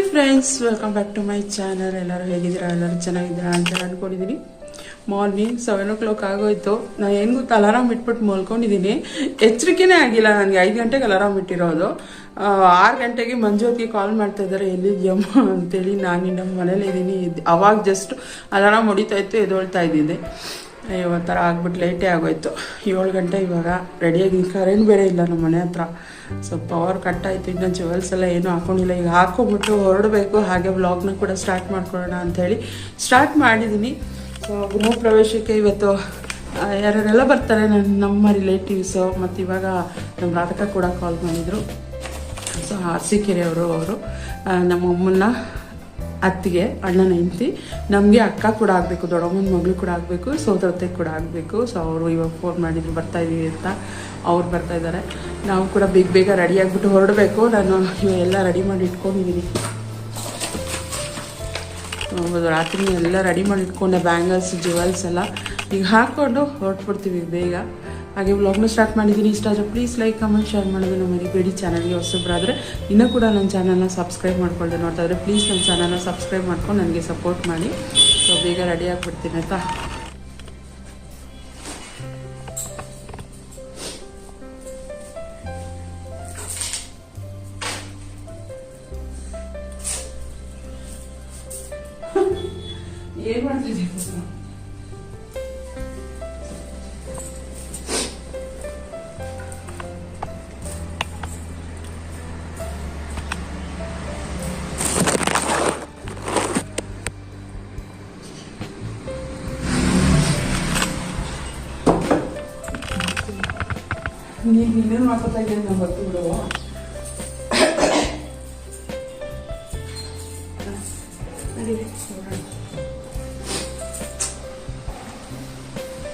Hi friends welcome back to my channel ಎಲ್ಲರೂ ಹೇಗಿದ್ದೀರಾ? ಎಲ್ಲರೂ ಚೆನ್ನಾಗಿದ್ದೀರಾ ಅಂತ ಅಂದ್ಕೊಂಡಿದ್ದೀನಿ. ಮಾರ್ನಿಂಗ್ ಸೆವೆನ್ ಓ ಕ್ಲಾಕ್ ಆಗೋಯ್ತು. ನಾನು ಏನು ಗೊತ್ತು ಅಲಾರಾಮ್ ಇಟ್ಬಿಟ್ಟು ಮಲ್ಕೊಂಡಿದ್ದೀನಿ. ಎಚ್ಚರಿಕೆನೇ ಆಗಿಲ್ಲ ನನಗೆ. ಐದು ಗಂಟೆಗೆ ಅಲಾರಾಮ್ ಇಟ್ಟಿರೋದು. ಆರು ಗಂಟೆಗೆ ಮಂಜುವರ್ಗೆ ಕಾಲ್ ಮಾಡ್ತಾ ಇದ್ದಾರೆ. ಎಲ್ಲಿದ್ಯಮ್ಮ ಅಂತೇಳಿ ನಾನು ನಮ್ಮ ಮನೇಲಿ ಇದ್ದೀನಿ. ಅವಾಗ ಜಸ್ಟ್ ಅಲಾರಾಮ್ ಹೊಡಿತಾ ಇತ್ತು ಎದೊಳ್ತಾ ಇದ್ದಿದ್ದೆ. ಅಯ್ಯೋ ಒಂಥರ ಆಗ್ಬಿಟ್ಟು ಲೇಟೇ ಆಗೋಯ್ತು. ಏಳು ಗಂಟೆ ಇವಾಗ. ರೆಡಿಯಾಗಿ ಕರೆಂಟ್ ಬೇರೆ ಇಲ್ಲ ನಮ್ಮ ಮನೆ ಹತ್ರ. ಸೊ ಪವರ್ ಕಟ್ ಆಯಿತು ಇನ್ನು ಜುವೆಲ್ಸ್ ಎಲ್ಲ ಏನೂ ಹಾಕೊಂಡಿಲ್ಲ. ಈಗ ಹಾಕೊಂಬಿಟ್ಟು ಹೊರಡಬೇಕು ಹಾಗೆ ವ್ಲಾಗ್ನ ಕೂಡ ಸ್ಟಾರ್ಟ್ ಮಾಡ್ಕೊಳ್ಳೋಣ ಅಂಥೇಳಿ ಸ್ಟಾರ್ಟ್ ಮಾಡಿದ್ದೀನಿ ಸೊ ಗೃಹ ಪ್ರವೇಶಕ್ಕೆ ಇವತ್ತು ಯಾರ್ಯಾರೆಲ್ಲ ಬರ್ತಾರೆ ನನ್ನ ನಮ್ಮ ರಿಲೇಟಿವ್ಸು ಮತ್ತು ಇವಾಗ ನಮ್ಮ ರಾಧಕ ಕೂಡ ಕಾಲ್ ಮಾಡಿದರು. ಸೊ ಅರಸೀಕೆರೆಯವರು ಅವರು ಆ, ನಮ್ಮ ಅಮ್ಮನ್ನ ಅತ್ತಿಗೆ, ಅಣ್ಣನ ಹೆಂಡತಿ. ನಮಗೆ ಅಕ್ಕ ಕೂಡ ಆಗಬೇಕು, ದೊಡ್ಡಮ್ಮನ ಮಗಳು ಕೂಡ ಆಗಬೇಕು ಸೋದರತೆ ಕೂಡ ಆಗಬೇಕು. ಸೊ ಅವರು ಇವಾಗ ಫೋನ್ ಮಾಡಿದ್ರು, ಬರ್ತಾ ಇದ್ದೀವಿ ಅಂತ ಅವ್ರು ಬರ್ತಾ ಇದ್ದಾರೆ. ನಾವು ಕೂಡ ಬೇಗ ಬೇಗ ರೆಡಿ ಆಗಿಬಿಟ್ಟು ಹೊರಡಬೇಕು. ನಾನು ಇವೆಲ್ಲ ರೆಡಿ ಮಾಡಿ ಇಟ್ಕೊಂಡಿದ್ದೀನಿ. ರಾತ್ರಿ ಎಲ್ಲ ರೆಡಿ ಮಾಡಿ ಇಟ್ಕೊಂಡೆ ಬ್ಯಾಂಗಲ್ಸ್ ಜುವೆಲ್ಸ್ ಎಲ್ಲ. ಈಗ ಹಾಕ್ಕೊಂಡು ಹೊರಟ್ಬಿಡ್ತೀವಿ ಬೇಗ. ಹಾಗೆ ವ್ಲಾಗ್ನ ಸ್ಟಾರ್ಟ್ ಮಾಡಿದ್ದೀನಿ. ಇಷ್ಟ ಆದರೆ ಪ್ಲೀಸ್ ಲೈಕ್ ಕಮೆಂಟ್ ಶೇರ್ ಮಾಡೋದನ್ನು ಮರಿಬೇಡಿ ಚಾನಲ್ಗೆ ಹೊಸಬ್ರಾದರೆ ಇನ್ನೂ ಕೂಡ ನನ್ನ ಚಾನಲ್ನ ಸಬ್ಸ್ಕ್ರೈಬ್ ಮಾಡ್ಕೊಳ್ದೆ ನೋಡ್ತಾ ಇದ್ರೆ ಪ್ಲೀಸ್ ನನ್ನ ಚಾನಲ್ನ ಸಬ್ಸ್ಕ್ರೈಬ್ ಮಾಡ್ಕೊಂಡು ನನಗೆ ಸಪೋರ್ಟ್ ಮಾಡಿ. ಸೊ ಬೇಗ ರೆಡಿ ಆಗಿಬಿಡ್ತೀನಿ ಆಯಿತಾ? ನೀನು ಇನ್ನೇನು ಮಾಡ್ಕೊತಾ ಇದ್ದೇನೆ ನಾವು ಬಿಡುವ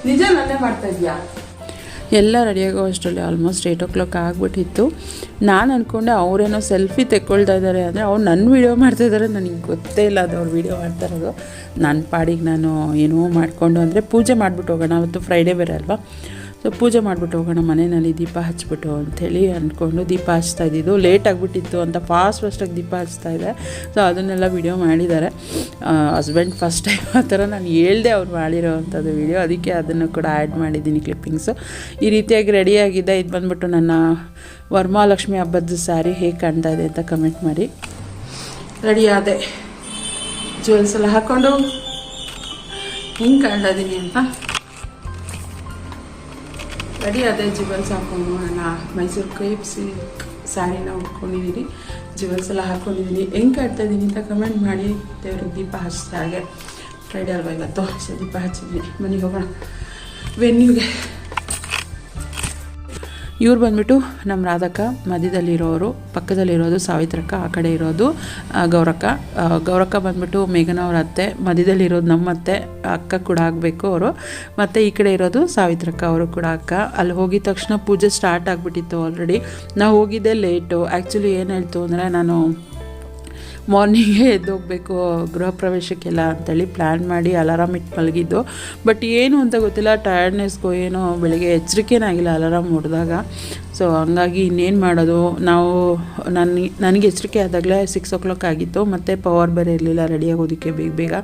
ನಿಜ ನನ್ನೇ ಮಾಡ್ತಾ ಎಲ್ಲ ರೆಡಿಯಾಗೋ ಅಷ್ಟರಲ್ಲಿ ಆಲ್ಮೋಸ್ಟ್ ಏಯ್ಟ್ ಓ ಕ್ಲಾಕ್ ಆಗಿಬಿಟ್ಟಿತ್ತು. ನಾನು ಅಂದ್ಕೊಂಡೆ ಅವರೇನೋ ಸೆಲ್ಫಿ ತೆಕ್ಕೊಳ್ತಾ ಇದ್ದಾರೆ ಅಂದರೆ ಅವ್ರು ನನ್ನ ವೀಡಿಯೋ ಮಾಡ್ತಾ ಇದ್ದಾರೆ ನನಗೆ ಗೊತ್ತೇ ಇಲ್ಲ ಅದು ಅವ್ರು ವೀಡಿಯೋ ಮಾಡ್ತಾ ಇರೋದು. ನನ್ನ ಪಾಡಿಗೆ ನಾನು ಏನೋ ಮಾಡಿಕೊಂಡು ಅಂದರೆ ಪೂಜೆ ಮಾಡಿಬಿಟ್ಟು ಹೋಗೋಣ, ಅವತ್ತು ಫ್ರೈಡೇ ಬೇರೆ ಅಲ್ವಾ? ಸೊ ಪೂಜೆ ಮಾಡಿಬಿಟ್ಟು ಹೋಗೋಣ, ಮನೆಯಲ್ಲಿ ದೀಪ ಹಚ್ಬಿಟ್ಟು ಅಂಥೇಳಿ ಅಂದ್ಕೊಂಡು ದೀಪ ಹಚ್ತಾ ಇದ್ದಿದ್ದು. ಲೇಟ್ ಆಗಿಬಿಟ್ಟಿತ್ತು ಅಂತ ಫಾಸ್ಟ್ ಫಾಸ್ಟಾಗಿ ದೀಪ ಹಚ್ತಾ ಇದೆ. ಸೊ ಅದನ್ನೆಲ್ಲ ವಿಡಿಯೋ ಮಾಡಿದ್ದಾರೆ. ಹಸ್ಬೆಂಡ್ ಫಸ್ಟ್ ಟೈಮ್ ಆ ಥರ ನಾನು ಹೇಳ್ದೆ ಅವ್ರು ಮಾಡಿರೋ ಅಂಥದ್ದು ವಿಡಿಯೋ ಅದಕ್ಕೆ ಅದನ್ನು ಕೂಡ ಆ್ಯಡ್ ಮಾಡಿದ್ದೀನಿ ಕ್ಲಿಪ್ಪಿಂಗ್ಸು ಈ ರೀತಿಯಾಗಿ ರೆಡಿಯಾಗಿದೆ ಇದು ಬಂದ್ಬಿಟ್ಟು ನನ್ನ ವರಮಹಾಲಕ್ಷ್ಮಿ ಹಬ್ಬದ ಸ್ಯಾರಿ ಹೇಗೆ ಕಾಣ್ತಾ ಇದೆ ಅಂತ ಕಮೆಂಟ್ ಮಾಡಿ. ರೆಡಿ ಆದೆ. ಜುವೆಲ್ಸ್ ಎಲ್ಲ ಹಾಕ್ಕೊಂಡು ಹಿಂಗೆ ಕಾಣ್ತಾ ಇದ್ದೀನಿ ಅಂತ. ರೆಡಿ ಅದೇ ಜುವೆಲ್ಸ್ ಹಾಕೊಂಡು ನನ್ನ ಮೈಸೂರು ಕ್ರೇಪ್ ಸಿಲ್ಕ್ ಸ್ಯಾರಿನ ಉಟ್ಕೊಂಡಿದ್ದೀನಿ ಜುವೆಲ್ಸ್ ಎಲ್ಲ ಹಾಕ್ಕೊಂಡಿದ್ದೀನಿ ಹೆಂಗೆ ಕಾಡ್ತಾ ಇದ್ದೀನಿ ಅಂತ ಕಮೆಂಟ್ ಮಾಡಿ ದೇವ್ರಿಗೆ ದೀಪ ಹಚ್ಚಿದ ಹಾಗೆ. ಫ್ರೈಡೆ ಅಲ್ವಾ ಇವತ್ತು? ಸೊ ದೀಪ ಹಚ್ಚಿದ್ವಿ ಮನೆಗೆ ಹೋಗೋಣ. ವೆನ್ಯೂಗೆ ಇವ್ರು ಬಂದ್ಬಿಟ್ಟು ನಮ್ಮ ರಾಧಕ್ಕ ಮಧ್ಯದಲ್ಲಿರೋರು, ಪಕ್ಕದಲ್ಲಿರೋದು ಸಾವಿತ್ರಕ್ಕ, ಆ ಕಡೆ ಇರೋದು ಗೌರಕ್ಕ. ಗೌರಕ್ಕ ಬಂದ್ಬಿಟ್ಟು ಮೇಘನ ಅವ್ರ ಅತ್ತೆ, ಮಧ್ಯದಲ್ಲಿರೋದು ನಮ್ಮ ಅತ್ತೆ ಅಕ್ಕ ಕೂಡ ಆಗಬೇಕು ಅವರು. ಮತ್ತು ಈ ಕಡೆ ಇರೋದು ಸಾವಿತ್ರಕ್ಕ ಅವರು ಕೂಡ ಅಕ್ಕ. ಅಲ್ಲಿ ಹೋಗಿದ ತಕ್ಷಣ ಪೂಜೆ ಸ್ಟಾರ್ಟ್ ಆಗಿಬಿಟ್ಟಿತ್ತು ಆಲ್ರೆಡಿ ನಾವು ಹೋಗಿದ್ದೆ ಲೇಟು ಆ್ಯಕ್ಚುಲಿ ಏನು ಹೇಳ್ತು ಅಂದರೆ ನಾನು ಮಾರ್ನಿಂಗೇ ಎದ್ದೋಗ್ಬೇಕು, ಗೃಹ ಪ್ರವೇಶಕ್ಕೆಲ್ಲ ಅಂತೇಳಿ ಪ್ಲ್ಯಾನ್ ಮಾಡಿ ಅಲಾರಾಮ್ ಇಟ್ಟು ಮಲಗಿದ್ದು. ಬಟ್ ಏನು ಅಂತ ಗೊತ್ತಿಲ್ಲ ಟಯರ್ಡ್ನೆಸ್ಗೋ ಏನೋ ಬೆಳಗ್ಗೆ ಎಚ್ಚರಿಕೆನೇ ಆಗಿಲ್ಲ ಅಲಾರಾಮ್ ಹೊಡೆದಾಗ. ಸೊ ಹಂಗಾಗಿ ಇನ್ನೇನು ಮಾಡೋದು? ನಾವು ನನಗೆ ನನಗೆ ಎಚ್ಚರಿಕೆ ಆದಾಗಲೇ ಸಿಕ್ಸ್ ಓ ಕ್ಲಾಕ್ ಆಗಿತ್ತು, ಮತ್ತು ಪವರ್ ಬೇರೆ ಇರಲಿಲ್ಲ ರೆಡಿ ಆಗೋದಕ್ಕೆ ಬೇಗ ಬೇಗ.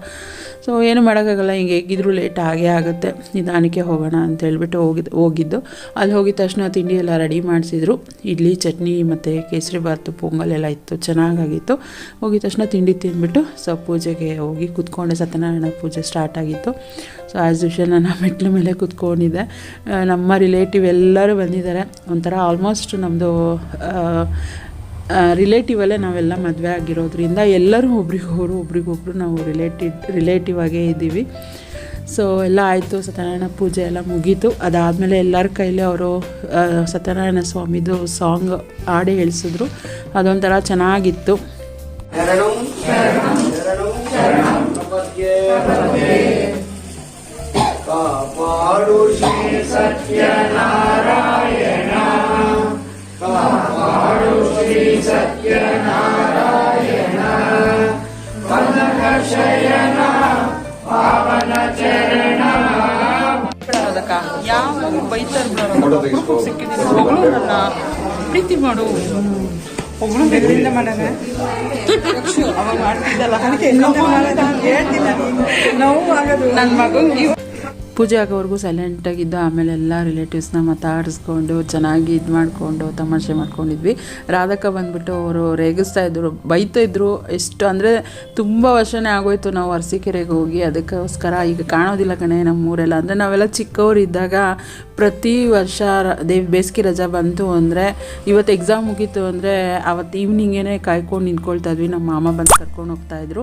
ಸೊ ಏನು ಮಾಡೋಕ್ಕಾಗಲ್ಲ, ಹಿಂಗೆ ಹೇಗಿದ್ರು ಲೇಟ್ ಆಗೇ ಆಗುತ್ತೆ. ನಿಧಾನಕ್ಕೆ ಹೋಗೋಣ ಅಂತ ಹೇಳ್ಬಿಟ್ಟು ಹೋಗಿದ್ದು ಹೋಗಿದ್ದು. ಅಲ್ಲಿ ಹೋಗಿದ ತಕ್ಷಣ ತಿಂಡಿ ಎಲ್ಲ ರೆಡಿ ಮಾಡಿಸಿದ್ರು. ಇಡ್ಲಿ, ಚಟ್ನಿ, ಮತ್ತು ಕೇಸರಿ ಬಾತು ಪೊಂಗಲ್ ಎಲ್ಲ ಇತ್ತು, ಚೆನ್ನಾಗಾಗಿತ್ತು. ಹೋಗಿದ ತಕ್ಷಣ ತಿಂಡಿ ತಿಂದ್ಬಿಟ್ಟು, ಸೊ ಪೂಜೆಗೆ ಹೋಗಿ ಕೂತ್ಕೊಂಡೆ, ಸತ್ಯನಾರಾಯಣ ಪೂಜೆ ಸ್ಟಾರ್ಟ್ ಆಗಿತ್ತು. ಸೊ ಆ್ಯಸ್ ಯೂಶಲ್ ನಾನು ಮೆಟ್ಲ ಮೇಲೆ ಕೂತ್ಕೊಂಡಿದ್ದೆ. ನಮ್ಮ ರಿಲೇಟಿವ್ ಎಲ್ಲರೂ ಬಂದಿದ್ದಾರೆ. ಒಂಥರ ಆಲ್ಮೋಸ್ಟ್ ನಮ್ಮದು ರಿಲೇಟಿವಲ್ಲೇ ನಾವೆಲ್ಲ ಮದುವೆ ಆಗಿರೋದ್ರಿಂದ ಎಲ್ಲರೂ ಒಬ್ರಿಗೊಬ್ರು ಒಬ್ರಿಗೊಬ್ರು ನಾವು ರಿಲೇಟಿವ್ ರಿಲೇಟಿವ್ ಆಗೇ ಇದ್ದೀವಿ. ಸೊ ಎಲ್ಲ ಆಯಿತು. ಸತ್ಯನಾರಾಯಣ ಪೂಜೆ ಎಲ್ಲ ಮುಗೀತು. ಅದಾದಮೇಲೆ ಎಲ್ಲರ ಕೈಲಿ ಅವರು ಸತ್ಯನಾರಾಯಣ ಸ್ವಾಮಿದು ಸಾಂಗ್ ಹಾಡಿ ಹೇಳಿಸಿದ್ರು. ಅದೊಂಥರ ಚೆನ್ನಾಗಿತ್ತು. ಕಾಪಾಡು ಶ್ರೀ ಸತ್ಯನಾರಾಯಣ. ಕಾಪಾಡು ಶ್ರೀ ಸತ್ಯನಾರಾಯಣ. ಕನಕ ಶಯನ ಪಾವನ ಚರಣ. ಅದಕ್ಕ ಯಾವಾಗ ಬೈತಾರೆ ಸಿಕ್ಕಿದ್ದೀನಿ ಮಗಳು ನನ್ನ ಪ್ರೀತಿ ಮಾಡು. ಒಬ್ಳು ಬೆಳದಿಂದ ಮಾಡೋಣ ಅವಾಗ ಮಾಡ್ತಿದ್ದಲ್ಲ. ಹೇಳ್ತಿಲ್ಲ ನೋವು ಆಗೋದು. ನನ್ನ ಮಗಂಗೆ ನೀವು ಪೂಜೆ ಆಗೋವರೆಗೂ ಸೈಲೆಂಟಾಗಿದ್ದು ಆಮೇಲೆ ಎಲ್ಲ ರಿಲೇಟಿವ್ಸ್ನ ಮಾತಾಡಿಸ್ಕೊಂಡು ಚೆನ್ನಾಗಿ ಇದು ಮಾಡಿಕೊಂಡು ತಮಾಷೆ ಮಾಡ್ಕೊಂಡಿದ್ವಿ. ರಾಧಕ್ಕ ಬಂದುಬಿಟ್ಟು ಅವರು ರೇಗಿಸ್ತಾ ಇದ್ರು, ಬೈತಾ ಇದ್ರು. ಎಷ್ಟು ಅಂದರೆ ತುಂಬ ವರ್ಷನೇ ಆಗೋಯ್ತು ನಾವು ಅರಸೀಕೆರೆಗೆ ಹೋಗಿ. ಅದಕ್ಕೋಸ್ಕರ ಈಗ ಕಾಣೋದಿಲ್ಲ ಕಣೆ ನಮ್ಮೂರೆಲ್ಲ. ಅಂದರೆ ನಾವೆಲ್ಲ ಚಿಕ್ಕವರಿದ್ದಾಗ ಪ್ರತಿ ವರ್ಷ ದೇ ದೇವ್ ಬೇಸಿಗೆ ರಜಾ ಬಂತು ಅಂದರೆ ಇವತ್ತು ಎಕ್ಸಾಮ್ ಮುಗೀತು ಅಂದರೆ ಅವತ್ತು ಈವ್ನಿಂಗೇ ಕಾಯ್ಕೊಂಡು ನಿಂತ್ಕೊಳ್ತಾ ಇದ್ವಿ. ನಮ್ಮ ಮಾಮ ಬಂದು ಕರ್ಕೊಂಡು ಹೋಗ್ತಾಯಿದ್ರು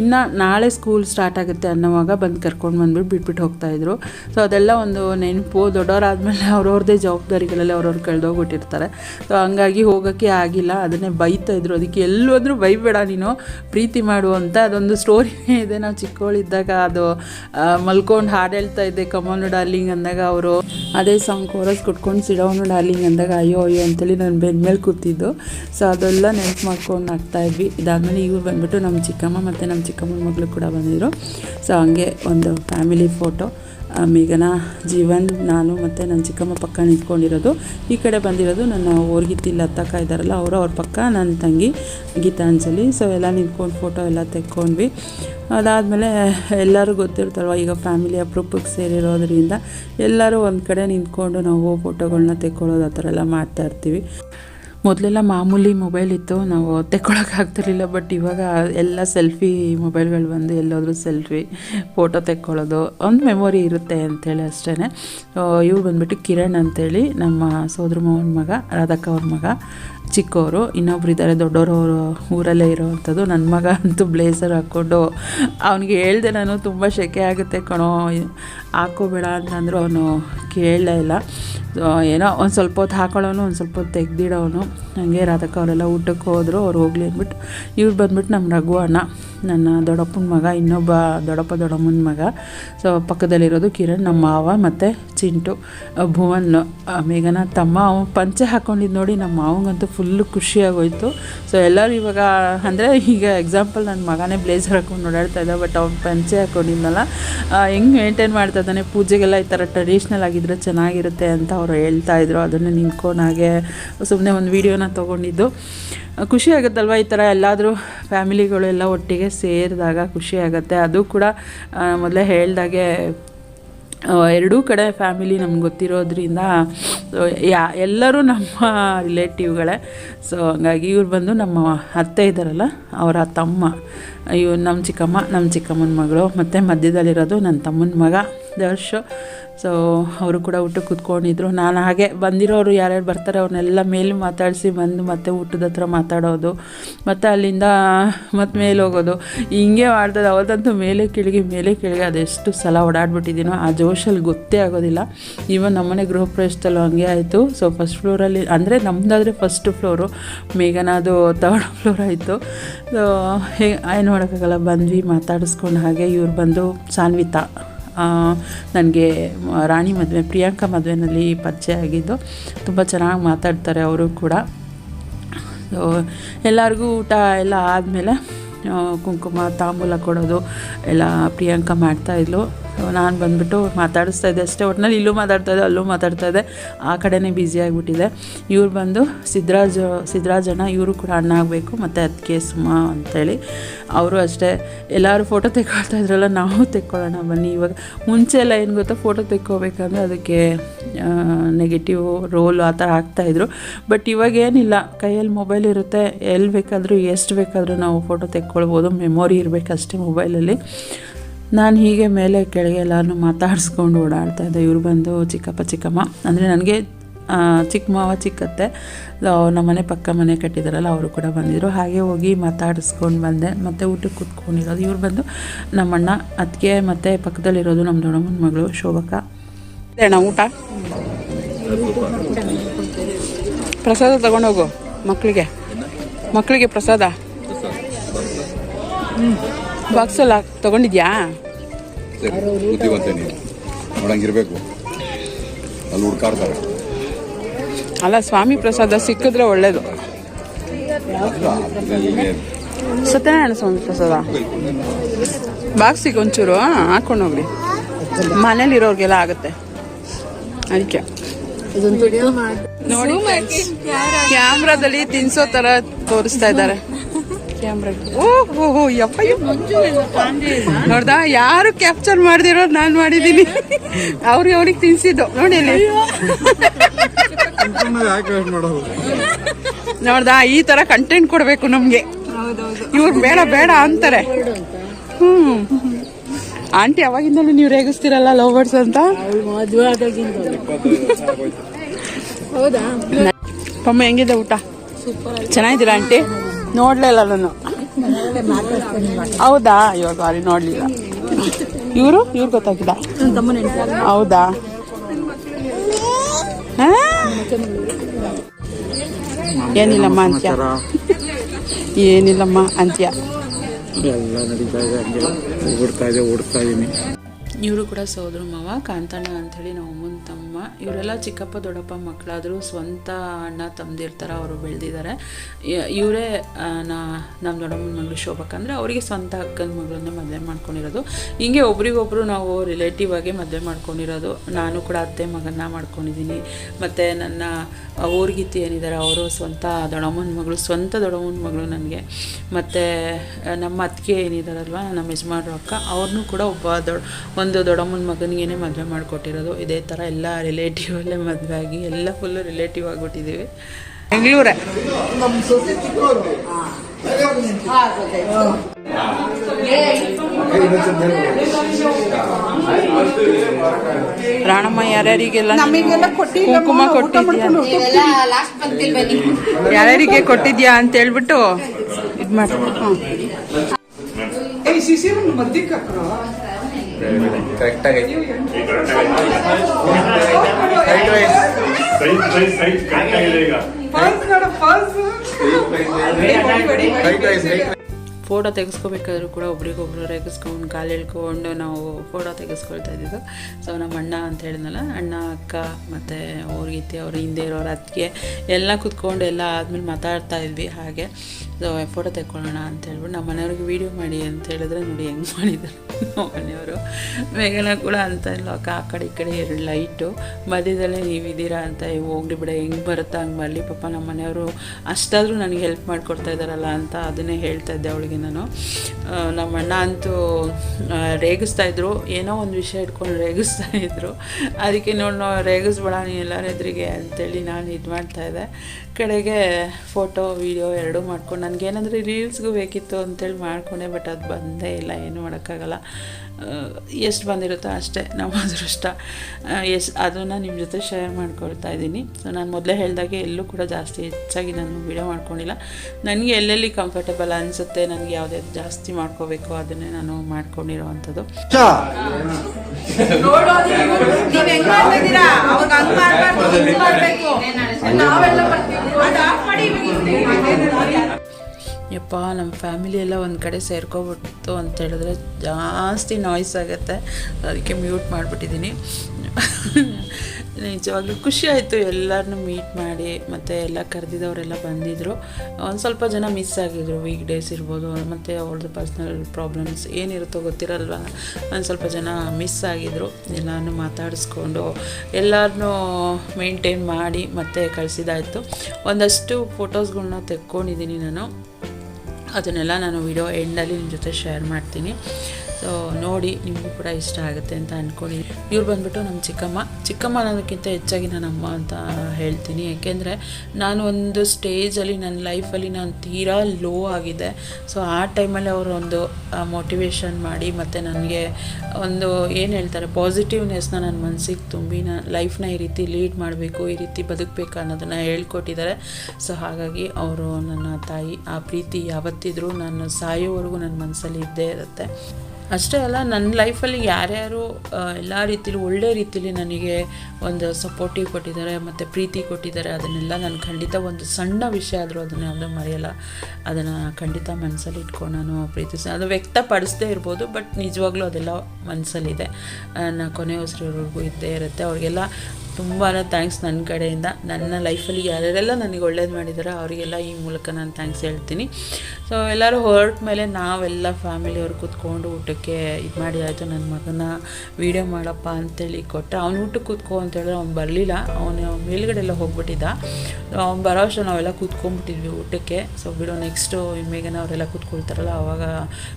ಇನ್ನು ನಾಳೆ ಸ್ಕೂಲ್ ಸ್ಟಾರ್ಟ್ ಆಗುತ್ತೆ ಅನ್ನೋವಾಗ ಬಂದು ಕರ್ಕೊಂಡು ಬಂದ್ಬಿಟ್ಟು ಬಿಟ್ಬಿಟ್ಟು ಹೋಗ್ತಾಯಿದ್ರು ಸೊ ಅದೆಲ್ಲ ಒಂದು ನೆನಪು. ದೊಡ್ಡವರಾದ್ಮೇಲೆ ಅವ್ರವ್ರದ್ದೇ ಜವಾಬ್ದಾರಿಗಳಲ್ಲಿ ಅವ್ರವ್ರು ಕಳೆದೋಗ್ಬಿಟ್ಟಿರ್ತಾರೆ. ಸೊ ಹಂಗಾಗಿ ಹೋಗೋಕ್ಕೆ ಆಗಿಲ್ಲ. ಅದನ್ನೇ ಬೈತಾ ಇದ್ರು. ಅದಕ್ಕೆ ಎಲ್ಲೋದ್ರೂ ಬೈಬೇಡ ನೀನು. ಪ್ರೀತಿ ಮಾಡು ಅಂತ ಅದೊಂದು ಸ್ಟೋರಿನೇ ಇದೆ. ನಾವು ಚಿಕ್ಕವಳಿದ್ದಾಗ ಅದು ಮಲ್ಕೊಂಡು ಹಾಡು ಹೇಳ್ತಾ ಇದ್ದೆ. ಕಮೋನು ಡಾರ್ಲಿಂಗ್ ಅಂದಾಗ ಅವರು ಅದೇ ಸಾಂಗ್ ಕೋರಸ್ ಕೊಟ್ಕೊಂಡು ಸಿಡೋನು ಡಾರ್ಲಿಂಗ್ ಅಂದಾಗ, ಅಯ್ಯೋ ಅಯ್ಯೋ ಅಂತೇಳಿ ನಾನು ಬೆನ್ನ ಮೇಲೆ ಕೂತಿದ್ದು. ಸೊ ಅದೆಲ್ಲ ನೆನ್ಪು ಮಾಡ್ಕೊಂಡು ಆಗ್ತಾಯಿದ್ವಿ ಇದಾದಮೇಲೆ ಈಗ ಬಂದ್ಬಿಟ್ಟು ನಮ್ಮ ಚಿಕ್ಕಮ್ಮ ಮತ್ತು ನಮ್ಮ ಚಿಕ್ಕಮ್ಮನ ಮಗಳು ಕೂಡ ಬಂದಿದ್ರು. ಸೊ ಹಂಗೆ ಒಂದು ಫ್ಯಾಮಿಲಿ ಫೋಟೋ ಮೇಘನ ಜೀವನ್, ನಾನು ಮತ್ತು ನನ್ನ ಚಿಕ್ಕಮ್ಮ ಪಕ್ಕ ನಿಂತ್ಕೊಂಡಿರೋದು. ಈ ಕಡೆ ಬಂದಿರೋದು ನನ್ನ ಓರ್ಗಿತ್ತಿಲ್ಲ ಅತ್ತಕ್ಕ ಇದ್ದಾರಲ್ಲ, ಅವರು ಅವ್ರ ಪಕ್ಕ ನನ್ನ ತಂಗಿ ಗೀತಾಂಜಲಿ ಸೊ ಎಲ್ಲ ನಿಂತ್ಕೊಂಡು ಫೋಟೋ ಎಲ್ಲ ತೆಕ್ಕೊಂಡ್ವಿ. ಅದಾದಮೇಲೆ ಎಲ್ಲರೂ ಗೊತ್ತಿರ್ತಲ್ವ ಈಗ ಫ್ಯಾಮಿಲಿ ಅಪ್ರೂಪಕ್ಕೆ ಸೇರಿರೋದ್ರಿಂದ ಎಲ್ಲರೂ ಒಂದು ಕಡೆ ನಿಂತ್ಕೊಂಡು ನಾವು ಫೋಟೋಗಳನ್ನ ತೆಕ್ಕೊಳ್ಳೋದು ಆ ಥರ ಎಲ್ಲ ಮಾಡ್ತಾ ಇರ್ತೀವಿ. ಮೊದಲೆಲ್ಲ ಮಾಮೂಲಿ ಮೊಬೈಲ್ ಇತ್ತು. ನಾವು ತೆಕ್ಕೊಳಕ್ಕಾಗ್ತಿರ್ಲಿಲ್ಲ ಬಟ್ ಇವಾಗ ಎಲ್ಲ ಸೆಲ್ಫಿ ಮೊಬೈಲ್ಗಳು ಬಂದು ಎಲ್ಲೋದ್ರೂ ಸೆಲ್ಫಿ ಫೋಟೋ ತೆಕ್ಕೊಳ್ಳೋದು ಒಂದು ಮೆಮೊರಿ ಇರುತ್ತೆ ಅಂಥೇಳಿ ಅಷ್ಟೇ ಇವ್ರು ಬಂದುಬಿಟ್ಟು ಕಿರಣ್ ಅಂತೇಳಿ ನಮ್ಮ ಸೋದರ ಮಾವನ ಮಗ, ರಾಧಕ್ಕ ಅವ್ರ ಮಗ. ಚಿಕ್ಕವರು ಇನ್ನೊಬ್ರು ಇದ್ದಾರೆ ದೊಡ್ಡವರು ಅವರು ಊರಲ್ಲೇ ಇರೋವಂಥದ್ದು ನನ್ನ ಮಗ ಅಂತೂ ಬ್ಲೇಸರ್ ಹಾಕ್ಕೊಂಡು ಅವನಿಗೆ ಹೇಳ್ದೆ ನಾನು ತುಂಬ ಸೆಕೆ ಆಗುತ್ತೆ ಕಣೋ, ಹಾಕೋಬೇಡ ಅಂತಂದ್ರು ಅವನು ಕೇಳಲೇ ಇಲ್ಲ. ಏನೋ ಒಂದು ಸ್ವಲ್ಪ ಹೊತ್ತು ಹಾಕೊಳ್ಳೋನು, ಒಂದು ಸ್ವಲ್ಪ ಹೊತ್ತು ತೆಗ್ದಿಡೋನು. ಹಂಗೆ ರಾಧಕ್ಕ ಅವರೆಲ್ಲ ಊಟಕ್ಕೆ ಹೋದರು, ಅವ್ರು ಹೋಗ್ಲಿ ಅಂದ್ಬಿಟ್ಟು, ಇವ್ರು ಬಂದ್ಬಿಟ್ಟು ನಮ್ಮ ರಘು ಅಣ್ಣ ನನ್ನ ದೊಡ್ಡಪ್ಪನ ಮಗ, ಇನ್ನೊಬ್ಬ ದೊಡ್ಡಪ್ಪ ದೊಡ್ಡಮ್ಮನ ಮಗ. ಸೊ ಪಕ್ಕದಲ್ಲಿರೋದು ಕಿರಣ್, ನಮ್ಮ ಮಾವ ಮತ್ತು ಚಿಂಟು ಭುವನ್ ಮೇಘನ ತಮ್ಮ. ಪಂಚೆ ಹಾಕ್ಕೊಂಡಿದ್ದು ನೋಡಿ ನಮ್ಮ ಮಾವಂಗಂತೂ ಫುಲ್ಲು ಖುಷಿಯಾಗೋಯ್ತು. ಸೊ ಎಲ್ಲರೂ ಇವಾಗ, ಅಂದರೆ ಈಗ ಎಕ್ಸಾಂಪಲ್ ನನ್ನ ಮಗನೇ ಬ್ಲೇಸರ್ ಹಾಕೊಂಡು ಓಡಾಡ್ತಾ ಇದ್ದ ಬಟ್ ಅವ್ನು ಪಂಚೆ ಹಾಕ್ಕೊಂಡಿದ್ನಲ್ಲ ಹೆಂಗೆ ಮೇಂಟೈನ್ ಮಾಡ್ತಾ ಇದ್ದಾನೆ? ಪೂಜೆಗೆಲ್ಲ ಈ ಥರ ಟ್ರೆಡಿಷ್ನಲ್ ಆಗಿದ್ರೆ ಚೆನ್ನಾಗಿರುತ್ತೆ ಅಂತ ಅವರು ಹೇಳ್ತಾ ಇದ್ರು. ಅದನ್ನು ನಿಂತ್ಕೊಂಡು ಹಾಗೆ ಸುಮ್ಮನೆ ಒಂದು ವೀಡಿಯೋನ ತೊಗೊಂಡಿದ್ದು. ಖುಷಿ ಆಗುತ್ತಲ್ವ ಈ ಥರ ಎಲ್ಲಾದರೂ ಫ್ಯಾಮಿಲಿಗಳು ಎಲ್ಲ ಒಟ್ಟಿಗೆ ಸೇರಿದಾಗ ಖುಷಿ ಆಗುತ್ತೆ? ಅದು ಕೂಡ ಮೊದಲೇ ಹೇಳಿದಾಗೆ ಎರಡೂ ಕಡೆ ಫ್ಯಾಮಿಲಿ ನಮ್ಗೆ ಗೊತ್ತಿರೋದ್ರಿಂದ ಯಾ, ಎಲ್ಲರೂ ನಮ್ಮ ರಿಲೇಟಿವ್ಗಳೇ. ಸೊ, ಹಂಗಾಗಿ ಇವ್ರು ಬಂದು ನಮ್ಮ ಅತ್ತೆ ಇದ್ದಾರಲ್ಲ, ಅವರ ತಮ್ಮ. ಇವ್ರು ನಮ್ಮ ಚಿಕ್ಕಮ್ಮ ನಮ್ಮ ಚಿಕ್ಕಮ್ಮನ ಮಗಳು, ಮತ್ತು ಮಧ್ಯದಲ್ಲಿರೋದು ನನ್ನ ತಮ್ಮನ ಮಗ, ದರ್ಶು. ಸೊ ಅವರು ಕೂಡ ಊಟಕ್ಕೆ ಕೂತ್ಕೊಂಡಿದ್ರು. ನಾನು ಹಾಗೆ ಬಂದಿರೋರು ಯಾರ್ಯಾರು ಬರ್ತಾರೆ, ಅವ್ರನ್ನೆಲ್ಲ ಮೇಲೆ ಮಾತಾಡಿಸಿ ಬಂದು ಮತ್ತೆ ಊಟದ ಹತ್ರ ಮಾತಾಡೋದು, ಮತ್ತು ಅಲ್ಲಿಂದ ಮತ್ತೆ ಮೇಲೆ ಹೋಗೋದು. ಹಿಂಗೆ ಮಾಡ್ತದೆ. ಅವತ್ತಂತೂ ಮೇಲೆ ಕೆಳಗೆ ಮೇಲೆ ಕೆಳಗೆ ಅದೆಷ್ಟು ಸಲ ಓಡಾಡ್ಬಿಟ್ಟಿದ್ದೀನೋ, ಆ ಜೋಶಲ್ಲಿ ಗೊತ್ತೇ ಆಗೋದಿಲ್ಲ. ಈವನ್ ನಮ್ಮನೆ ಗೃಹ ಪ್ರವೇಶದಲ್ಲೂ ಹಂಗೆ ಆಯಿತು. ಸೊ ಫಸ್ಟ್ ಫ್ಲೋರಲ್ಲಿ ಅಂದರೆ ನಮ್ಮದಾದರೆ ಫಸ್ಟ್ ಫ್ಲೋರು ಮೇಘನಾದು ತರ್ಡ್ ಫ್ಲೋರ್ ಆಯಿತು. ಸೊ ಹೇ ಏನು ಮಾಡೋಕ್ಕಾಗಲ್ಲ ಬಂದ್ವಿ, ಮಾತಾಡಿಸ್ಕೊಂಡು ಹಾಗೆ ಇವ್ರು ಬಂದು ಸಾನ್ವಿತ. ನನಗೆ ರಾಣಿ ಮದುವೆ, ಪ್ರಿಯಾಂಕಾ ಮದುವೆನಲ್ಲಿ ಪರಿಚಯ ಆಗಿದ್ದು ತುಂಬ ಚೆನ್ನಾಗಿ ಮಾತಾಡ್ತಾರೆ ಅವರು ಕೂಡ. ಸೊ ಎಲ್ಲರಿಗೂ ಊಟ ಎಲ್ಲ ಆದಮೇಲೆ ಕುಂಕುಮ, ತಾಂಬೂಲ ಕೊಡೋದು, ಎಲ್ಲ ಪ್ರಿಯಾಂಕಾ ಮಾಡ್ತಾಯಿದ್ಲು ನಾನು ಬಂದುಬಿಟ್ಟು ಮಾತಾಡಿಸ್ತಾ ಇದ್ದೆ ಅಷ್ಟೇ. ಒಟ್ಟಿನಲ್ಲಿ ಇಲ್ಲೂ ಮಾತಾಡ್ತಾ ಇದ್ದೆ, ಅಲ್ಲೂ ಮಾತಾಡ್ತಾ ಇದ್ದೆ. ಆ ಕಡೆಯೇ ಬ್ಯುಸಿ ಆಗಿಬಿಟ್ಟಿದೆ. ಇವ್ರು ಬಂದು ಸಿದ್ದರಾಜ ಸಿದ್ದರಾಜಣ್ಣ ಇವರು ಕೂಡ ಅಣ್ಣ ಆಗಬೇಕು, ಮತ್ತು ಅದಕ್ಕೆ ಸುಮ ಅಂತೇಳಿ. ಅವರು ಅಷ್ಟೇ. ಎಲ್ಲರೂ ಫೋಟೋ ತೆಕ್ಕೊಳ್ತಾ ಇದ್ರಲ್ಲ, ನಾವು ತೆಕ್ಕೊಳ್ಳೋಣ ಬನ್ನಿ. ಇವಾಗ ಮುಂಚೆ ಎಲ್ಲ ಏನು ಗೊತ್ತಾ ಫೋಟೋ ತೆಕ್ಕೋಬೇಕಂದ್ರೆ ಅದಕ್ಕೆ ನೆಗೆಟಿವ್ ರೋಲು ಆ ಥರ ಆಗ್ತಾಯಿದ್ರು ಬಟ್ ಇವಾಗ ಏನಿಲ್ಲ, ಕೈಯಲ್ಲಿ ಮೊಬೈಲ್ ಇರುತ್ತೆ. ಎಲ್ಲಿ ಬೇಕಾದರೂ, ಎಷ್ಟು ಬೇಕಾದರೂ ನಾವು ಫೋಟೋ ತೆಕ್ಕೊಳ್ಬೋದು. ಮೆಮೊರಿ ಇರಬೇಕಷ್ಟೇ ಮೊಬೈಲಲ್ಲಿ ನಾನು ಹೀಗೆ ಮೇಲೆ ಕೆಳಗೆ ಎಲ್ಲರೂ ಮಾತಾಡಿಸ್ಕೊಂಡು ಓಡಾಡ್ತಾ ಇದ್ದೆ. ಇವರು ಬಂದು ಚಿಕ್ಕಪ್ಪ, ಚಿಕ್ಕಮ್ಮ. ಅಂದರೆ ನನಗೆ ಚಿಕ್ಕ ಮಾವ ಚಿಕ್ಕತ್ತೆ. ನಮ್ಮ ಮನೆ ಪಕ್ಕ ಮನೆ ಕಟ್ಟಿದಾರಲ್ಲ, ಅವರು ಕೂಡ ಬಂದಿದ್ದರು ಹಾಗೆ ಹೋಗಿ ಮಾತಾಡಿಸ್ಕೊಂಡು ಬಂದೆ. ಮತ್ತು ಊಟಕ್ಕೆ ಕುತ್ಕೊಂಡಿರೋದು. ಇವ್ರು ಬಂದು ನಮ್ಮಣ್ಣ ಅದಕ್ಕೆ ಮತ್ತು ಪಕ್ಕದಲ್ಲಿರೋದು ನಮ್ಮ ದೊಡ್ಡಮ್ಮನ ಮಗಳು ಶೋಭಕ ಅಣ್ಣ ಊಟ? ಪ್ರಸಾದ ತಗೊಂಡೋಗು ಮಕ್ಕಳಿಗೆ ಮಕ್ಕಳಿಗೆ ಪ್ರಸಾದ. ಬಾಕ್ಸಲ್ಲ ತಗೊಂಡಿದ್ಯಾ? ಸರಿ ಬುದ್ಧಿವಂತ ನೀವು. ನೋಡಂಗಿರ್ಬೇಕು. ಅಲ್ಲಿ ಹುಡ್ಕಾಡ್ತಾರೆ. ಅಲ್ಲ ಸ್ವಾಮಿ ಪ್ರಸಾದ ಸಿಕ್ಕಿದ್ರೆ ಒಳ್ಳೇದು. ಸತ್ಯನಾರಾಯಣ ಸ್ವಾಮಿ ಪ್ರಸಾದ? ಬಾಕ್ಸಿಗೆ ಒಂಚೂರು ಹಾಕೊಂಡು ಹೋಗ್ರಿ ಮನೇಲಿರೋರಿಗೆಲ್ಲ ಆಗುತ್ತೆ. ಅದಕ್ಕೆ. ನೋಡಿ ಕ್ಯಾಮ್ರಾದಲ್ಲಿ ತಿನ್ಸೋ ತರ ತೋರಿಸ್ತಾ ಇದ್ದಾರೆ. ಕ್ಯಾಮ್ರಾ. ಓಹೋ ಯಪ್ಪ ನೋಡ್ದಾ ಯಾರು ಕ್ಯಾಪ್ಚರ್ ಮಾಡ್ದಿರೋ ನಾನು ಮಾಡಿದ್ದೀನಿ. ಅವ್ರಿಗೆ ಅವ್ರಿಗೆ ತಿನ್ಸಿದ್ದು. ನೋಡಿ ನೋಡ್ದಾ ಈ ತರ ಕಂಟೆಂಟ್ ಕೊಡ್ಬೇಕು ನಮ್ಗೆ. ಇವ್ರು ಬೇಡ ಬೇಡ ಅಂತಾರೆ. ಹ್ಮ್. ಆಂಟಿ ಅವಾಗಿಂದಲೂ ನೀವು ರೇಗಿಸ್ತಿರಲ್ಲ ಲವ್ ಬರ್ಡ್ಸ್ ಅಂತ? ಹೌದಾ? ಪಮ್ಮ ಹೆಂಗಿದೆ ಊಟ? ಚೆನ್ನಾಗಿದ್ದೀರಾ ಆಂಟಿ? ನೋಡ್ಲೇ ಇಲ್ಲ ನಾನು. ಹೌದಾ? ಇವಾಗ ಸಾರಿ ನೋಡ್ಲಿಲ್ಲ. ಇವರು? ಇವ್ರು ಗೊತ್ತಾಗಿಲ್ಲ. ಹೌದಾ? ಏನಿಲ್ಲಮ್ಮ ಅಂತ್ಯ. ಏನಿಲ್ಲಮ್ಮ ಅಂತ್ಯ. ಎಲ್ಲ ನಡೀತಾ ಇದೆ, ಹಂಗೆ ಓಡ್ತಾ ಇದೆ, ಓಡ್ತಾ ಇದ್ದೀನಿ ಇವರು ಕೂಡ ಸೋದರ, ಮಾವ, ಕಾಂತಣ್ಣ ಅಂಥೇಳಿ, ನಮ್ಮ ಅಮ್ಮನ ತಮ್ಮ. ಇವರೆಲ್ಲ ಚಿಕ್ಕಪ್ಪ, ದೊಡ್ಡಪ್ಪ ಮಕ್ಕಳಾದರೂ ಸ್ವಂತ ಅಣ್ಣ ತಮ್ಮದಿರ್ತಾರೆ ಅವರು ಬೆಳೆದಿದ್ದಾರೆ ಇವರೇ ನಾ ನಮ್ಮ ದೊಡ್ಡಮ್ಮನ ಮಗಳು ಶೋಭಕ್ಕ ಅಂದರೆ ಅವರಿಗೆ ಸ್ವಂತ ಅಕ್ಕನ ಮಗಳನ್ನ ಮದುವೆ ಮಾಡ್ಕೊಂಡಿರೋದು. ಹಿಂಗೆ ಒಬ್ರಿಗೊಬ್ರು ನಾವು ರಿಲೇಟಿವ್ ಆಗಿ ಮದುವೆ ಮಾಡ್ಕೊಂಡಿರೋದು. ನಾನು ಕೂಡ ಅತ್ತೆ ಮಗನ್ನ ಮಾಡ್ಕೊಂಡಿದ್ದೀನಿ ಮತ್ತು ನನ್ನ ಊರ್ಗೀತಿ ಏನಿದ್ದಾರೆ ಅವರು ಸ್ವಂತ ದೊಡ್ಡಮ್ಮನ ಮಗಳು, ಸ್ವಂತ ದೊಡ್ಡಮ್ಮನ ಮಗಳು ನನಗೆ. ಮತ್ತು, ನಮ್ಮ ಅತ್ತಿಗೆ ಏನಿದ್ದಾರಲ್ವ ನಮ್ಮ ಯಜಮಾನ್ರ ಅಕ್ಕ, ಅವ್ರನ್ನೂ ಕೂಡ ಒಬ್ಬ ದೊಡ್ಡ ದೊಡ್ಡಮ್ಮನ ಮಗನಿಗೇನೆ ಮದುವೆ ಮಾಡಿಕೊಟ್ಟಿರೋದು. ಇದೇ ಥರ ಎಲ್ಲ ರಿಲೇಟಿವ್ ಅಲ್ಲೇ ಮದುವೆ ಆಗಿ ಎಲ್ಲ ಫುಲ್ಲು ರಿಲೇಟಿವ್ ಆಗಿಬಿಟ್ಟಿದ್ದೀವಿ ಬೆಂಗಳೂರೇ? ರಾಣಮ್ಮ ಯಾರ್ಯಾರಿಗೆಲ್ಲ ಕುಂಕುಮ ಕೊಟ್ಟಿದ್ಯಾ? ಯಾರ್ಯಾರಿಗೆ ಕೊಟ್ಟಿದ್ಯಾ ಅಂತ ಹೇಳ್ಬಿಟ್ಟು ಇದು ಮಾಡಿ ಹ್ಞೂ ಏ ಶಿಶಿರ ಮದ್ದಿಗೆ ಹಾಕ್ರು ಕರೆಕ್ಟ್ ಆಗೈತಿ ಸೈಜ್ ಸೈಜ್ ಸೈಜ್ ಕರೆಕ್ಟ್ ಆಗಿದೆ ಈಗ ಪರ್ಸ್ ನೋಡ purse right right right photo ತೆಗೆಸ್ಕೋಬೇಕಾದ್ರೂ ಕೂಡ ಒಬ್ರಿಗೊಬ್ರು ರೇಗಿಸ್ಕೊಂಡು ಕಾಲು ಎಳ್ಕೊಂಡು ನಾವು ಫೋಟೋ ತೆಗೆಸ್ಕೊಳ್ತಾ ಇದ್ದಿದ್ದು ಸೊ ನಮ್ಮ ಅಣ್ಣ ಅಂತ ಹೇಳಿದ್ನಲ್ಲ, ಅಣ್ಣ, ಅಕ್ಕ ಮತ್ತು ಅವ್ರಿಗಿತ್ತಿ ಅವ್ರ ಹಿಂದೆ ಇರೋರ ಅತ್ತಿಗೆ ಎಲ್ಲ ಕುತ್ಕೊಂಡು ಎಲ್ಲ ಆದಮೇಲೆ ಮಾತಾಡ್ತಾ ಇದ್ವಿ ಹಾಗೆ. ಸೊ ಫೋಟೋ ತೆಕ್ಕೊಳ್ಳೋಣ ಅಂತ ಹೇಳ್ಬಿಟ್ಟು ನಮ್ಮ ಮನೆಯವ್ರಿಗೆ ವೀಡಿಯೋ ಮಾಡಿ ಅಂತ ಹೇಳಿದ್ರೆ ನೋಡಿ ಹೆಂಗೆ ಮಾಡಿದ್ರು. ನಮ್ಮ ಮನೆಯವರು ಮೇಘನ ಕೂಡ ಅಂತ ಇಲ್ಲ ಅಕ್ಕ, ಆ ಕಡೆ ಈ ಕಡೆ ಎರಡು ಲೈಟು ಮಧ್ಯದಲ್ಲೇ ನೀವಿದ್ದೀರಾ ಅಂತ ಹೋಗ್ಲಿ ಬಿಡ, ಹೆಂಗೆ ಬರುತ್ತಾ ಹಂಗೆ ಬರಲಿ. ಪಾಪ ನಮ್ಮ ಮನೆಯವರು ಅಷ್ಟಾದರೂ ನನಗೆ ಹೆಲ್ಪ್ ಮಾಡಿಕೊಡ್ತಾ ಇದ್ದಾರಲ್ಲ ಅಂತ ಅದನ್ನೇ ಹೇಳ್ತಾ ಇದ್ದೆ ಅವಳಿಗೆ. ನಾನು ನಮ್ಮ ಅಣ್ಣ ಅಂತೂ ರೇಗಿಸ್ತಾ ಇದ್ರು. ಏನೋ ಒಂದು ವಿಷಯ ಇಟ್ಕೊಂಡು ರೇಗಿಸ್ತಾ ಇದ್ರು. ಅದಕ್ಕೆ ನೋಡಿ ನಾವು ರೇಗಿಸ್ಬೇಡ ಎಲ್ಲರ ಎದುರಿಗೆ ಅಂತೇಳಿ ನಾನು ಇದು ಮಾಡ್ತಾ ಇದ್ದೆ. ಕಡೆಗೆ ಫೋಟೋ, ವೀಡಿಯೋ ಎರಡೂ ಮಾಡ್ಕೊಂಡು ನನಗೇನಂದರೆ ರೀಲ್ಸ್ಗೂ ಬೇಕಿತ್ತು ಅಂತೇಳಿ ಮಾಡ್ಕೊಂಡೆ, ಬಟ್ ಅದು ಬಂದೇ ಇಲ್ಲ, ಏನು ಮಾಡೋಕ್ಕಾಗಲ್ಲ. ಎಷ್ಟು ಬಂದಿರುತ್ತೋ ಅಷ್ಟೇ ನಮ್ಮ ಅದೃಷ್ಟ. ಎಷ್ಟು ಅದನ್ನು ನಿಮ್ಮ ಜೊತೆ ಶೇರ್ ಮಾಡ್ಕೊಳ್ತಾ ಇದ್ದೀನಿ. ಸೊ ನಾನು ಮೊದಲೇ ಹೇಳಿದಾಗೆ ಎಲ್ಲೂ ಕೂಡ ಜಾಸ್ತಿ ಹೆಚ್ಚಾಗಿ ನಾನು ವಿಡಿಯೋ ಮಾಡ್ಕೊಂಡಿಲ್ಲ. ನನಗೆ ಎಲ್ಲೆಲ್ಲಿ ಕಂಫರ್ಟಬಲ್ ಅನಿಸುತ್ತೆ ನನಗೆ ಯಾವುದೇ ಜಾಸ್ತಿ ಮಾಡ್ಕೋಬೇಕು ಅದನ್ನೇ ನಾನು ಮಾಡ್ಕೊಂಡಿರೋವಂಥದ್ದು. ಯಪ್ಪ ನಮ್ಮ ಫ್ಯಾಮಿಲಿ ಎಲ್ಲ ಒಂದು ಕಡೆ ಸೇರ್ಕೊಬಿಡ್ತು ಅಂತ ಹೇಳಿದ್ರೆ ಜಾಸ್ತಿ ನಾಯ್ಸ್ ಆಗುತ್ತೆ. ಅದಕ್ಕೆ ಮ್ಯೂಟ್ ಮಾಡಿಬಿಟ್ಟಿದ್ದೀನಿ. ನಿಜವಾಗ್ಲೂ ಖುಷಿ ಆಯಿತು. ಎಲ್ಲರನ್ನೂ ಮೀಟ್ ಮಾಡಿ, ಮತ್ತು ಎಲ್ಲ ಕರೆದಿದ್ದವರೆಲ್ಲ ಬಂದಿದ್ದರು ಒಂದು ಸ್ವಲ್ಪ ಜನ ಮಿಸ್ ಆಗಿದ್ರು. ವೀಕ್ ಡೇಸ್ ಇರ್ಬೋದು, ಮತ್ತು ಅವ್ರದ್ದು ಪರ್ಸ್ನಲ್ ಪ್ರಾಬ್ಲಮ್ಸ್ ಏನಿರುತ್ತೋ ಗೊತ್ತಿರಲ್ವ. ಒಂದು ಸ್ವಲ್ಪ ಜನ ಮಿಸ್ ಆಗಿದ್ರು. ಎಲ್ಲನೂ ಮಾತಾಡಿಸ್ಕೊಂಡು ಎಲ್ಲರನ್ನೂ ಮೇಂಟೈನ್ ಮಾಡಿ, ಮತ್ತೆ ಕಳಿಸಿದಾಯಿತು. ಒಂದಷ್ಟು ಫೋಟೋಸ್ಗಳನ್ನ ತೆಕ್ಕೊಂಡಿದ್ದೀನಿ ನಾನು. ಅದನ್ನೆಲ್ಲ ನಾನು ವಿಡಿಯೋ ಎಂಡಲ್ಲಿ ನಿಮ್ಮ ಜೊತೆ ಶೇರ್ ಮಾಡ್ತೀನಿ. ಸೊ ನೋಡಿ ನಿಮಗೂ ಕೂಡ ಇಷ್ಟ ಆಗುತ್ತೆ ಅಂತ ಅಂದ್ಕೊಳ್ಳಿ ಇವ್ರು ಬಂದ್ಬಿಟ್ಟು ನಮ್ಮ ಚಿಕ್ಕಮ್ಮ. ಚಿಕ್ಕಮ್ಮ ಅನ್ನೋದಕ್ಕಿಂತ ಹೆಚ್ಚಾಗಿ ನನ್ನ ಅಮ್ಮ ಅಂತ ಹೇಳ್ತೀನಿ. ಯಾಕೆಂದರೆ ನಾನು ಒಂದು ಸ್ಟೇಜಲ್ಲಿ ನನ್ನ ಲೈಫಲ್ಲಿ ನಾನು ತೀರಾ ಲೋ ಆಗಿದೆ. ಸೊ ಆ ಟೈಮಲ್ಲಿ ಅವರು ಒಂದು ಮೋಟಿವೇಶನ್ ಮಾಡಿ ಮತ್ತು ನನಗೆ ಒಂದು ಏನು ಹೇಳ್ತಾರೆ ಪಾಸಿಟಿವ್ನೆಸ್ನ ನನ್ನ ಮನಸ್ಸಿಗೆ ತುಂಬಿ ನಾನು ಲೈಫ್ನ ಈ ರೀತಿ ಲೀಡ್ ಮಾಡಬೇಕು, ಈ ರೀತಿ ಬದುಕಬೇಕು ಅನ್ನೋದನ್ನು ಹೇಳ್ಕೊಟ್ಟಿದ್ದಾರೆ. ಸೊ ಹಾಗಾಗಿ ಅವರು ನನ್ನ ತಾಯಿ. ಆ ಪ್ರೀತಿ ಯಾವತ್ತಿದ್ರೂ ನಾನು ಸಾಯೋವರೆಗೂ ನನ್ನ ಮನಸ್ಸಲ್ಲಿ ಇದ್ದೇ ಇರುತ್ತೆ. ಅಷ್ಟೇ ಅಲ್ಲ ನನ್ನ ಲೈಫಲ್ಲಿ ಯಾರ್ಯಾರು ಎಲ್ಲ ರೀತಿಲಿ ಒಳ್ಳೆ ರೀತಿಲಿ ನನಗೆ ಒಂದು ಸಪೋರ್ಟಿವ್ ಕೊಟ್ಟಿದ್ದಾರೆ, ಮತ್ತು ಪ್ರೀತಿ ಕೊಟ್ಟಿದ್ದಾರೆ, ಅದನ್ನೆಲ್ಲ ನಾನು ಖಂಡಿತ ಒಂದು ಸಣ್ಣ ವಿಷಯ ಆದರೂ ಅದನ್ನು ಯಾವುದೂ ಮರೆಯಲ್ಲ. ಅದನ್ನು ಖಂಡಿತ ಮನಸ್ಸಲ್ಲಿ ಇಟ್ಕೊಂಡು ನಾನು ಪ್ರೀತಿಸ, ಅದು ವ್ಯಕ್ತಪಡಿಸದೇ ಇರ್ಬೋದು ಬಟ್ ನಿಜವಾಗ್ಲೂ ಅದೆಲ್ಲ ಮನಸ್ಸಲ್ಲಿದೆ ನಾನು ಕೊನೆ ಉಸಿರಿವರೆಗೂ ಇದ್ದೇ ಇರುತ್ತೆ. ಅವ್ರಿಗೆಲ್ಲ ತುಂಬಾ ಥ್ಯಾಂಕ್ಸ್ ನನ್ನ ಕಡೆಯಿಂದ. ನನ್ನ ಲೈಫಲ್ಲಿ ಯಾರ್ಯಾರೆಲ್ಲ ನನಗೆ ಒಳ್ಳೇದು ಮಾಡಿದ್ದಾರೆ ಅವರಿಗೆಲ್ಲ ಈ ಮೂಲಕ ನಾನು ಥ್ಯಾಂಕ್ಸ್ ಹೇಳ್ತೀನಿ. ಸೊ ಎಲ್ಲರೂ ಹೊರಟ ಮೇಲೆ ನಾವೆಲ್ಲ ಫ್ಯಾಮಿಲಿಯವ್ರು ಕೂತ್ಕೊಂಡು ಊಟಕ್ಕೆ ಇದು ಮಾಡಿ, ಆಯಿತು ನನ್ನ ಮಗನ ವೀಡಿಯೋ ಮಾಡಪ್ಪ ಅಂತೇಳಿ ಕೊಟ್ಟೆ. ಅವ್ನು ಊಟಕ್ಕೆ ಕೂತ್ಕೊ ಅಂತ ಹೇಳಿದ್ರೆ ಅವ್ನು ಬರಲಿಲ್ಲ. ಅವನು ಮೇಲ್ಗಡೆ ಎಲ್ಲ ಹೋಗ್ಬಿಟ್ಟಿದ್ದ. ಅವ್ನು ಬರೋ ಅಷ್ಟು ನಾವೆಲ್ಲ ಕೂತ್ಕೊಂಡ್ಬಿಟ್ಟಿದ್ವಿ ಊಟಕ್ಕೆ. ಸೊ ಬಿಡು ನೆಕ್ಸ್ಟು ಮೇಘನ ಅವರೆಲ್ಲ ಕೂತ್ಕೊಳ್ತಾರಲ್ಲ ಆವಾಗ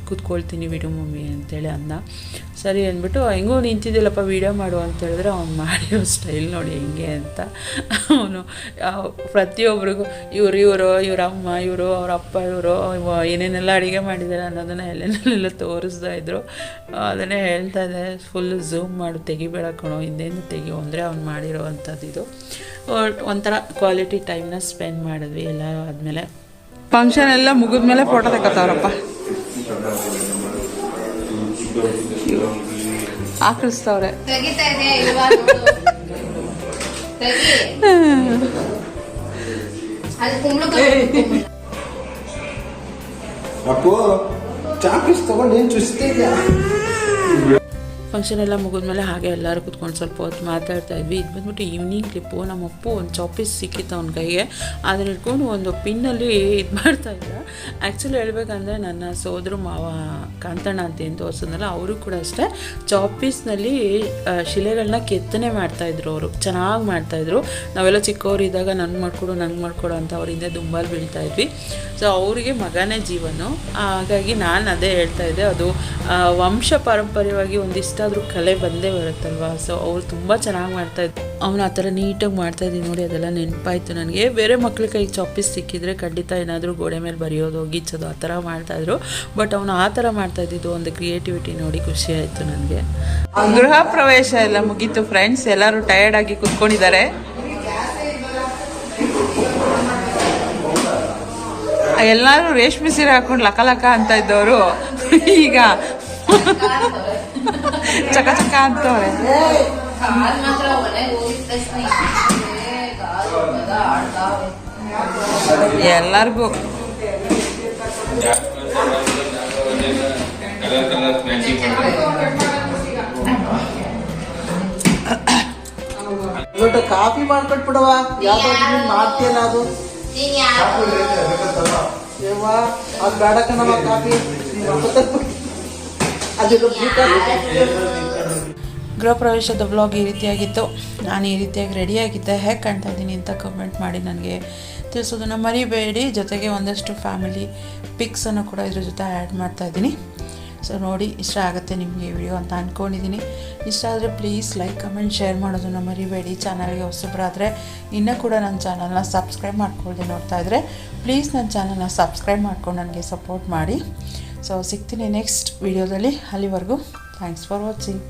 ಕೂತ್ಕೊಳ್ತೀನಿ ಬಿಡು ಮಮ್ಮಿ ಅಂತೇಳಿ ಅಂದ. ಸರಿ ಅಂದ್ಬಿಟ್ಟು, ಹೆಂಗೂ ನಿಂತಿದ್ದಿಲ್ಲಪ್ಪ ವೀಡಿಯೋ ಮಾಡು ಅಂತ ಹೇಳಿದ್ರೆ ಅವ್ನು ಮಾಡಿರೋ ಸ್ಟೈಲ್ ನೋಡಿ ಹಿಂಗೆ ಅಂತ ಅವನು ಪ್ರತಿಯೊಬ್ಬರಿಗೂ ಇವ್ರು ಇವರು ಇವ್ರ ಅಮ್ಮ ಇವರು ಅವ್ರ ಅಪ್ಪ ಇವರು ಏನೇನೆಲ್ಲ ಅಡುಗೆ ಮಾಡಿದ್ದಾರೆ ಅನ್ನೋದನ್ನು ಎಲ್ಲೆಲ್ಲ ತೋರಿಸ್ತಾ ಇದ್ರು. ಅದನ್ನೇ ಹೇಳ್ತಾ ಇದ್ದೆ ಫುಲ್ ಝೂಮ್ ಮಾಡಿ ತೆಗಿಬೇಡ ಕಣೋ ಹಿಂದೆಂದು ತೆಗಿಯೋ ಅಂದರೆ ಅವ್ನು ಮಾಡಿರೋ ಅಂಥದ್ದು ಇದು ಒಂಥರ ಕ್ವಾಲಿಟಿ ಟೈಮ್ನ ಸ್ಪೆಂಡ್ ಮಾಡಿದ್ವಿ ಎಲ್ಲ ಆದಮೇಲೆ. ಫಂಕ್ಷನ್ ಎಲ್ಲ ಮುಗಿದ್ಮೇಲೆ ಫೋಟೋ ತಗೋತಾವ್ರಪ್ಪ ಆಕಳಿಸ್ತವ್ರೆ ಅಪ್ಪು ಚಾಪೀಸ್ ತಗೊಂಡು ಏನ್ ಚುಸ್ತಾ ಇದೆಯಾ ಫಂಕ್ಷನ್ ಎಲ್ಲ ಮುಗಿದ್ಮೇಲೆ ಹಾಗೆ ಎಲ್ಲರೂ ಕುತ್ಕೊಂಡು ಸ್ವಲ್ಪ ಹೊತ್ತು ಮಾತಾಡ್ತಾ ಇದ್ವಿ. ಇದು ಬಂದ್ಬಿಟ್ಟು ಈವ್ನಿಂಗ್ ಕ್ಲಿಪ್ಪು ನಮ್ಮ ಅಪ್ಪು ಒಂದು ಚಾಪೀಸ್ ಸಿಕ್ಕಿತ್ತು ಅವ್ನ ಕೈಗೆ. ಅದನ್ನ ಇಟ್ಕೊಂಡು ಒಂದು ಪಿನ್ನಲ್ಲಿ ಇದು ಮಾಡ್ತಾ ಇದ್ದ. ಆ್ಯಕ್ಚುಲಿ ಹೇಳ್ಬೇಕಂದ್ರೆ ನನ್ನ ಸೋದರು, ಮಾವ, ಕಾಂತಣ್ಣ ಅಂತ ಏನು ತೋರಿಸಿದ್ನಲ್ಲ ಅವರು ಕೂಡ ಅಷ್ಟೇ ಚಾಪೀಸ್ನಲ್ಲಿ ಶಿಲೆಗಳನ್ನ ಕೆತ್ತನೆ ಮಾಡ್ತಾಯಿದ್ರು ಅವರು. ಚೆನ್ನಾಗಿ ಮಾಡ್ತಾಯಿದ್ರು ನಾವೆಲ್ಲ ಚಿಕ್ಕವರಿದ್ದಾಗ ನಂಗೆ ಮಾಡಿಕೊಡು ನಂಗೆ ಮಾಡಿಕೊಡು ಅಂತ ಅವ್ರ ಹಿಂದೆ ಬೀಳ್ತಾ ಇದ್ವಿ. ಸೊ ಅವರಿಗೆ ಮಗನೇ ಜೀವನು. ಹಾಗಾಗಿ ನಾನು ಅದೇ ಹೇಳ್ತಾ ಇದ್ದೆ. ಅದು ವಂಶ ಪಾರಂಪರ್ಯವಾಗಿ ಒಂದಿಷ್ಟಾದರೂ ಕಲೆ ಬಂದೇ ಬರುತ್ತಲ್ವಾ? ಸೊ ಅವ್ರು ತುಂಬ ಚೆನ್ನಾಗಿ ಮಾಡ್ತಾಯಿದ್ರು ಅವನು ಆ ಥರ ನೀಟಾಗಿ ಇದ್ದೀನಿ ನೋಡಿ, ಅದೆಲ್ಲ ನೆನಪಾಯ್ತು ನನಗೆ. ಬೇರೆ ಮಕ್ಳ ಕೈ ಚಾಪಿಸ್ ಸಿಕ್ಕಿದ್ರೆ ಖಂಡಿತ ಏನಾದರೂ ಗೋಡೆ ಮೇಲೆ ಬರೆಯೋದು ಗೀಚೋದು ಆ ಥರ ಮಾಡ್ತಾಯಿದ್ರು ಬಟ್ ಅವನು ಆ ಥರ ಮಾಡ್ತಾ ಇದ್ದಿದ್ದು ಒಂದು ಕ್ರಿಯೇಟಿವಿಟಿ ನೋಡಿ ಖುಷಿ ಆಯಿತು ನನಗೆ. ಗೃಹ ಪ್ರವೇಶ ಎಲ್ಲ ಮುಗೀತು ಫ್ರೆಂಡ್ಸ್ ಎಲ್ಲರೂ ಟಯರ್ಡ್ ಆಗಿ ಕುತ್ಕೊಂಡಿದ್ದಾರೆ. ಎಲ್ಲರೂ ರೇಷ್ಮೆ ಸೀರೆ ಹಾಕೊಂಡು ಲಕ ಲಕ ಅಂತ ಇದ್ದವರು. ಈಗ ಚಕ ಚಕ ಅಂತವ್ರೆ ಎಲ್ಲರಿಗೂ ಕಲರ್ ಕಲರ್ ಮ್ಯಾಚಿಂಗ್ ಇವತ್ತು ಕಾಫಿ ಮಾಡ್ಕೊಟ್ಬಿಡವ ಯಾವ್ದಾದ್ರು ನೀನ್ ಮಾಡ್ತೀಯಲ್ಲ ಅದು ಅದು ಬೇಡ ಕಣವ ಕಾಫಿ ನೀನ್ ವಾಪಸ್ ತರ್ಬಿಡು. ಅದೆಲ್ಲ blue ಕಾಫಿ. ಗೃಹ ಪ್ರವೇಶದ ವ್ಲಾಗ್ ಈ ರೀತಿಯಾಗಿತ್ತು. ನಾನು ಈ ರೀತಿಯಾಗಿ ರೆಡಿಯಾಗಿದ್ದೆ ಹೇಗೆ ಕಾಣ್ತಾ ಇದ್ದೀನಿ ಅಂತ ಕಮೆಂಟ್ ಮಾಡಿ ನನಗೆ ತಿಳಿಸೋದನ್ನು ಮರಿಬೇಡಿ. ಜೊತೆಗೆ ಒಂದಷ್ಟು ಫ್ಯಾಮಿಲಿ ಪಿಕ್ಸನ್ನು ಕೂಡ ಇದ್ರ ಜೊತೆ ಆ್ಯಡ್ ಮಾಡ್ತಾ ಇದ್ದೀನಿ. ಸೊ ನೋಡಿ, ಇಷ್ಟ ಆಗುತ್ತೆ ನಿಮಗೆ ವಿಡಿಯೋ ಅಂತ ಅಂದ್ಕೊಂಡಿದ್ದೀನಿ ಇಷ್ಟ ಆದರೆ ಪ್ಲೀಸ್ ಲೈಕ್ ಕಮೆಂಟ್ ಶೇರ್ ಮಾಡೋದನ್ನು ಮರಿಬೇಡಿ. ಚಾನಲ್ಗೆ ಹೊಸಬ್ರಾದರೆ ಇನ್ನೂ ಕೂಡ ನನ್ನ ಚಾನಲ್ನ ಸಬ್ಸ್ಕ್ರೈಬ್ ಮಾಡ್ಕೊಳ್ದೆ ನೋಡ್ತಾ ಇದ್ದರೆ ಪ್ಲೀಸ್ ನನ್ನ ಚಾನಲ್ನ ಸಬ್ಸ್ಕ್ರೈಬ್ ಮಾಡ್ಕೊಂಡು ನನಗೆ ಸಪೋರ್ಟ್ ಮಾಡಿ. ಸೊ ಸಿಗ್ತೀನಿ ನೆಕ್ಸ್ಟ್ ವಿಡಿಯೋದಲ್ಲಿ ಅಲ್ಲಿವರೆಗೂ ಥ್ಯಾಂಕ್ಸ್ ಫಾರ್ ವಾಚಿಂಗ್